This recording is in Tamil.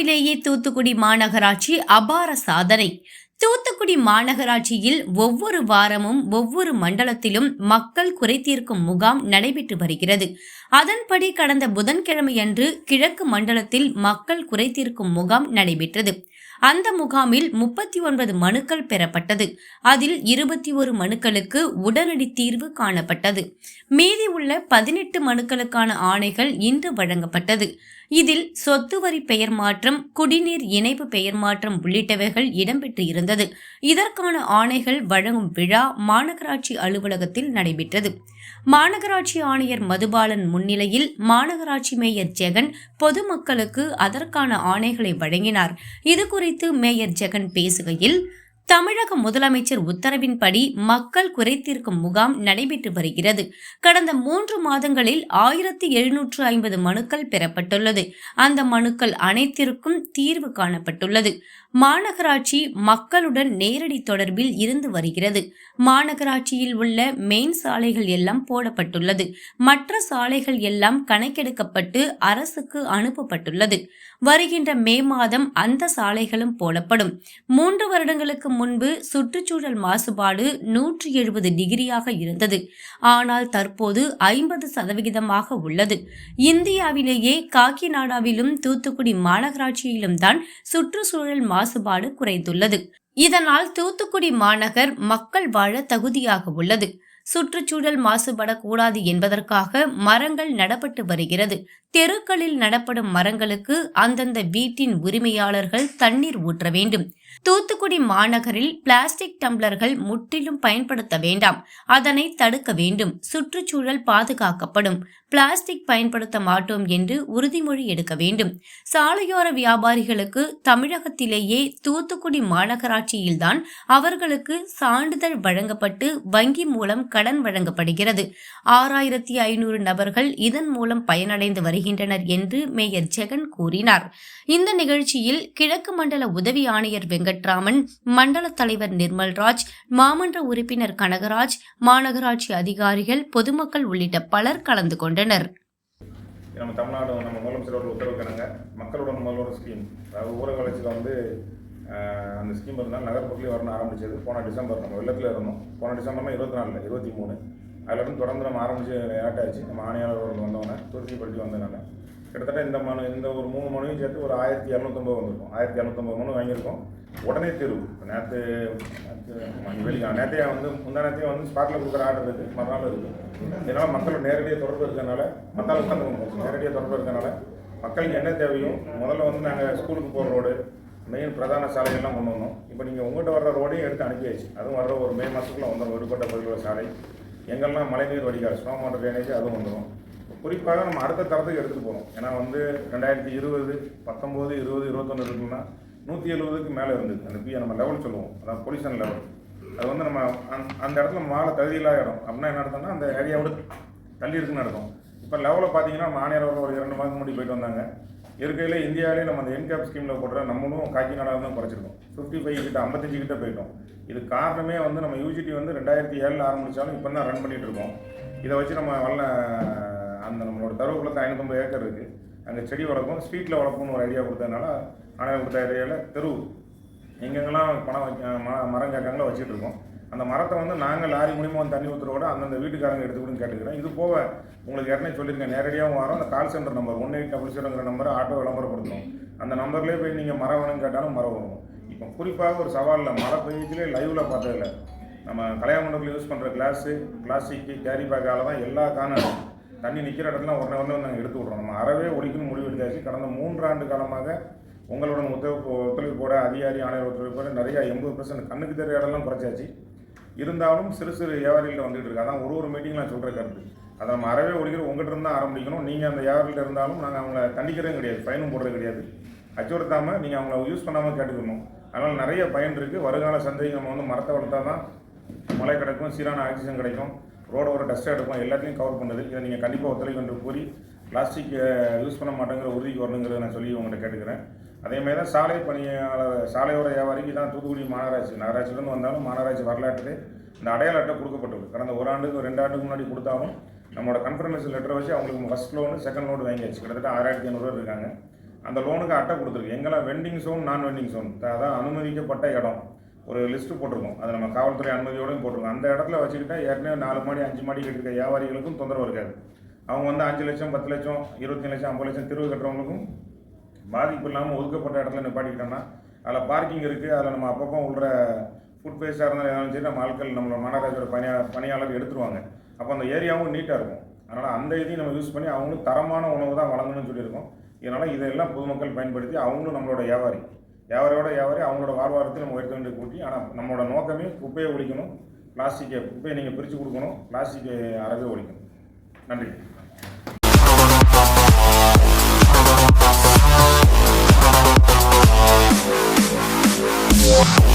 இந்தியாவிலேயே தூத்துக்குடி மாநகராட்சி அபார சாதனை. தூத்துக்குடி மாநகராட்சியில் ஒவ்வொரு வாரமும் ஒவ்வொரு மண்டலத்திலும் மக்கள் குறைத்தீர்க்கும் முகாம் நடைபெற்று வருகிறது. அதன்படி கடந்த புதன்கிழமையன்று கிழக்கு மண்டலத்தில் மக்கள் குறைத்தீர்க்கும் முகாம் நடைபெற்றது. அந்த முகாமில் முப்பத்தி ஒன்பது மனுக்கள் பெறப்பட்டது. அதில் இருபத்தி ஒரு மனுக்களுக்கு உடனடி தீர்வு காணப்பட்டது. மீதி உள்ள பதினெட்டு மனுக்களுக்கான ஆணைகள் இன்று வழங்கப்பட்டது. இதில் சொத்து வரி பெயர் மாற்றம் குடிநீர் இணைப்பு பெயர் மாற்றம் உள்ளிட்டவைகள் இடம்பெற்று இருந்தது. இதற்கான ஆணைகள் வழங்கும் விழா மாநகராட்சி அலுவலகத்தில் நடைபெற்றது. மாநகராட்சி ஆணையர் மதுபாலன் முன்னிலையில் மாநகராட்சி மேயர் ஜெகன் பொதுமக்களுக்கு அதற்கான ஆணைகளை வழங்கினார். இது குறித்து மேயர் ஜெகன் பேசுகையில் தமிழக முதலமைச்சர் உத்தரவின்படி மக்கள் குறைத்திருக்கும் முகாம் நடைபெற்று வருகிறது. கடந்த மூன்று மாதங்களில் ஆயிரத்தி எழுநூற்று ஐம்பது மனுக்கள் பெறப்பட்டுள்ளது. அந்த மனுக்கள் அனைத்திற்கும் தீர்வு காணப்பட்டுள்ளது. மாநகராட்சி மக்களுடன் நேரடி தொடர்பில் இருந்து வருகிறது. மாநகராட்சியில் உள்ள மெயின் சாலைகள் எல்லாம் போடப்பட்டுள்ளது. மற்ற சாலைகள் எல்லாம் கணக்கெடுக்கப்பட்டு அரசுக்கு அனுப்பப்பட்டுள்ளது. வருகின்ற மே மாதம் அந்த சாலைகளும் போடப்படும். மூன்று வருடங்களுக்கு முன்பு சுற்றுச்சூழல் மாசுபாடு நூற்றி எழுபது டிகிரியாக இருந்தது. ஆனால் தற்போது ஐம்பது சதவிகிதமாக உள்ளது. இந்தியாவிலேயே காக்கிநாடாவிலும் தூத்துக்குடி மாநகராட்சியிலும் தான் சுற்றுச்சூழல் மாசுபாடு குறைந்துள்ளது. இதனால் தூத்துக்குடி மாநகர் மக்கள் வாழ தகுதியாக உள்ளது. சுற்றுச்சூழல் மாசுபடக்கூடாது என்பதற்காக மரங்கள் நடப்பட்டு வருகிறது. தெருக்களில் நடப்படும் மரங்களுக்கு அந்தந்த வீட்டின் உரிமையாளர்கள் தண்ணீர் ஊற்ற வேண்டும். தூத்துக்குடி மாநகரில் பிளாஸ்டிக் டம்ளர்கள் முற்றிலும் பயன்படுத்த வேண்டாம். அதனை தடுக்க வேண்டும். சுற்றுச்சூழல் பாதுகாக்கப்படும். பிளாஸ்டிக் பயன்படுத்த மாட்டோம் என்று உறுதிமொழி எடுக்க வேண்டும். சாலையோர வியாபாரிகளுக்கு தமிழகத்திலேயே தூத்துக்குடி மாநகராட்சியில்தான் அவர்களுக்கு சான்றிதழ் வழங்கப்பட்டு வங்கி மூலம் கடன் வழங்கப்படுகிறது. ஆறாயிரத்தி ஐநூறு நபர்கள் இதன் மூலம் பயனடைந்து வருகின்றனர் என்று மேயர் ஜெகன் கூறினார். இந்த நிகழ்ச்சியில் கிழக்கு மண்டல உதவி ஆணையர் வெங்கட்ராமன் மண்டல தலைவர் நிர்மல்ராஜ் மாமன்ற உறுப்பினர் கனகராஜ் மாநகராட்சி அதிகாரிகள் பொதுமக்கள் உள்ளிட்ட பலர் கலந்து கொண்டனர். நம்ம தமிழ்நாடு நம்ம முதலமைச்சர் அவர்கள் உத்தரவுக்கிணங்க மக்களோட முதல்வர் ஸ்கீம் அதாவது ஊரக வளர்ச்சியில் வந்து அந்த ஸ்கீம் இருந்தால் நகர்ப்புறத்துலேயே வரணும் ஆரம்பிச்சது. போன டிசம்பர் நம்ம வெள்ளத்தில் இருந்தோம். போன டிசம்பர்னா இருபத்தி நாலில் இருபத்தி மூணு. அதுலேருந்து தொடர்ந்து நம்ம ஆரம்பிச்சு லேட்டாச்சு நம்ம ஆணையாளர் அவர்கள் வந்தவொடனே தூத்துக்குடி வந்ததுனால. கிட்டத்தட்ட இந்த மனு இந்த ஒரு மூணு மனுவையும் சேர்த்து ஒரு ஆயிரத்தி இரநூத்தொம்பது வந்திருக்கும். ஆயிரத்தி இரநூத்தொம்பது மனு வாங்கியிருக்கோம். உடனே தீர்வு. நேற்று நேற்று வெளியே நேற்றைய வந்து முந்தா நேரத்தையும் வந்து ஸ்பாட்டில் கொடுக்குற ஆர்டர் இருக்குது மறுநாள் இருக்குது இதனால் மக்கள் நேரடியாக தொடர்பு இருக்கறனால மத்தால் உட்காந்து நேரடியாக தொடர்பு இருக்கறனால மக்களுக்கு என்ன தேவையோ முதல்ல வந்து நாங்கள் ஸ்கூலுக்கு போகிற ரோடு மெயின் பிரதான சாலையெல்லாம் கொண்டு வந்தோம் இப்போ நீங்கள் உங்கள்கிட்ட வர்ற ரோடையும் எடுத்து அனுப்பியாச்சு. அதுவும் வர்ற ஒரு மே மாதத்துக்குள்ள வந்துடும் விடுபட்ட பகுதியில் சாலை. எங்கெல்லாம் மழைநீர் வடிகால் ஸ்டோம் வாட்டர் ட்ரைனேஜ் அதுவும் வந்துடும் குறிப்பாக நம்ம அடுத்த தரத்துக்கு எடுத்துகிட்டு போகிறோம் ஏன்னா வந்து ரெண்டாயிரத்தி இருபது பத்தொம்போது இருபது இருபத்தொன்று இருக்குன்னா நூற்றி எழுபதுக்கு மேலே இருந்தது. அந்த பிஏ நம்ம லெவல் சொல்லுவோம். அதான் பொல்யூஷன் லெவல் அது வந்து நம்ம அந்த- அந்த இடத்துல மாலை தகுதியில்லாத இடம். அப்படின்னா என்ன அர்த்தம்னா அந்த ஏரியாவோட தள்ளி இருக்குன்னு அர்த்தம். இப்போ லெவலில் பார்த்தீங்கன்னா மாநில ஒரு இரண்டு மாதம் முன்னாடி போயிட்டு வந்தாங்க. இருக்கையில் இந்தியாவிலே நம்ம அந்த என்கேப் ஸ்கீமில் போடுற நம்மளும் காக்கிநாடா தான் குறைச்சிருக்கோம். ஃபிஃப்டி ஃபைவ் கிட்ட ஐம்பத்தஞ்சு கிட்ட போயிட்டோம். இது காரணமே வந்து நம்ம யூஜிடி வந்து ரெண்டாயிரத்தி ஏழில் ஆரம்பித்தாலும் இப்போ தான் ரன் பண்ணிட்டு இருக்கோம். இதை வச்சு நம்ம வல்ல அந்த நம்மளோட தருவக்குளத்து ஐநூற்றம்பது ஏக்கர் இருக்குது அங்கே செடி வளர்க்கும் ஸ்ட்ரீட்டில் வளர்க்கணும்னு ஒரு ஐடியா கொடுத்ததுனால ஆணையம் கொடுத்த ஏரியாவில் தெரு எங்கெங்கெல்லாம் பணம் வைக்க ம- மரம் கேட்காங்களோ வச்சுட்டு இருக்கோம். அந்த மரத்தை வந்து நாங்கள் லாரி மூலியமாக வந்து தண்ணி ஊற்றுறோட அந்தந்த வீட்டுக்காரங்க எடுத்துக்கிட்டு கேட்டுக்கிறோம் இது போக உங்களுக்கு ஏற்கனவே சொல்லியிருக்கேன் நேரடியாகவும் வரோம் அந்த call centre number one eight double ஜீரோங்கிற நம்பரை ஆட்டோ விளம்பரப்படுத்தணும். அந்த நம்பர்லேயே போய் நீங்கள் மரம் வேணும்னு கேட்டாலும் மரம் வரும். இப்போ குறிப்பாக ஒரு சவாலில் மழை பெய்யத்திலே லைவில் பார்த்ததில்ல நம்ம கல்யாண மண்டபத்தில் யூஸ் பண்ணுற கிளாஸு பிளாஸ்டிக்கு கேரி பேக்கால் தான் எல்லா காணும். தண்ணி நிற்கிற இடத்துல உடனே உடனே நாங்கள் எடுத்து விட்றோம். நம்ம அறவே ஒழிக்கணும் முடிவு எடுத்தாச்சு. கடந்த மூன்றாண்டு காலமாக உங்களோட ஒத்துழைப்பு ஒத்துழைப்போட அதிகாரி ஆணையர் ஒத்துழைப்போட நிறையா எண்பது பர்சன்ட் கண்ணுக்கு தெரிய இடம்லாம் குறைச்சாச்சு. இருந்தாலும் சிறு சிறு வியாபாரிகள் வந்துட்டு இருக்கு. அதான் ஒரு ஒரு மீட்டிங் நான் சொல்கிற கருத்து. அதை நம்ம அறவே ஒழிக்கிற உங்கள்கிட்ட இருந்தால் ஆரம்பிக்கணும் நீங்கள் அந்த வியாபாரிகிட்ட இருந்தாலும் நாங்கள் அவங்கள தண்டிக்கிறதும் கிடையாது. பயனும் போடுறது கிடையாது. அச்சுறுத்தாமல் நீங்கள் அவங்கள யூஸ் பண்ணாமல் கேட்டுக்கணும். அதனால் நிறைய பயன் இருக்குது வருங்கால சந்தைக்கு நம்ம வந்து மரத்தை வளர்த்தா தான் மழை கிடைக்கும் சீரான ஆக்சிஜன் கிடைக்கும். ரோடு ஒரு டஸ்ட் எடுக்கும் எல்லாத்தையும் கவர் பண்ணுது. இதை நீங்கள் கண்டிப்பாக ஒத்துழைப்பு என்று கூறி பிளாஸ்டிக் யூஸ் பண்ண மாட்டேங்கிற உறுதிக்கு வரணுங்கிறத நான் சொல்லி உங்கள்கிட்ட கேட்டுக்கிறேன். அதே மாதிரி தான் சாலை பணியாளர் சாலையோர வியாபாரிக்கு தான் தூத்துக்குடி மாநகராட்சி நகராட்சியிலேருந்து வந்தாலும் மாநகராட்சி வரலாற்றுக்கு இந்த அடையாள அட்டை கொடுக்கப்பட்டிருக்கு கடந்த ஒரு ஆண்டுக்கு ரெண்டு ஆண்டுக்கு முன்னாடி கொடுத்தாலும் நம்மளோட கன்ஃபர்மேஷன் லெட்டரை வச்சு அவங்களுக்கு ஃபஸ்ட் லோனு செகண்ட் லோன் வாங்கியாச்சு. கிட்டத்தட்ட ஆறாயிரத்தி ஐநூறுரூவா இருக்காங்க. அந்த லோனுக்கு அட்டை கொடுத்துருக்கு. எங்கெல்லாம் வெண்டிங் சோன் நான் வெண்டிங் சோன் அதான் அனுமதிக்கப்பட்ட இடம். ஒரு லிஸ்ட்டு போட்டிருக்கோம். அது நம்ம காவல்துறை அனுமதியோடையும் போட்டிருக்கோம். அந்த இடத்துல வச்சுக்கிட்டா ஏற்கனவே நாலு மாடி அஞ்சு மாடி கட்டிருக்க வியாபாரிகளுக்கும் தொந்தரவு இருக்காது. அவங்க வந்து அஞ்சு லட்சம் பத்து லட்சம் இருபத்தஞ்சு லட்சம் ஐம்பது லட்சம் தெருவு கட்டுறவங்களுக்கும் பாதிப்பு இல்லாமல் ஒதுக்கப்பட்ட இடத்துல நிப்பாட்டிக்கிட்டோம்னா அதில் பார்க்கிங் இருக்குது அதில் நம்ம அப்பப்போ உள்ள ஃபுட் வேஸ்ட்டாக இருந்தாலும் எதாவது சரி நம்ம ஆட்கள் நம்மளோட மாநகராட்சியோட பணியா பணியாளர் எடுத்துருவாங்க. அப்போ அந்த ஏரியாவும் நீட்டாக இருக்கும். அதனால் அந்த இதையும் நம்ம யூஸ் பண்ணி அவங்களும் தரமான உணவு தான் வழங்கணும்னு சொல்லியிருக்கோம். இதனால் இதெல்லாம் பொதுமக்கள் பயன்படுத்தி அவங்களும் நம்மளோட வியாபாரி. வியாபாரியோட வியாபாரி அவங்களோட வாழ்வாரத்தை நம்ம உயர்த்த வேண்டிய கூட்டி ஆனால் நம்மளோட நோக்கமே குப்பையை ஒழிக்கணும் பிளாஸ்டிக்கை குப்பையை நீங்கள் பிரித்து கொடுக்கணும் பிளாஸ்டிக்கை அறவே ஒழிக்கணும். நன்றி. Thank.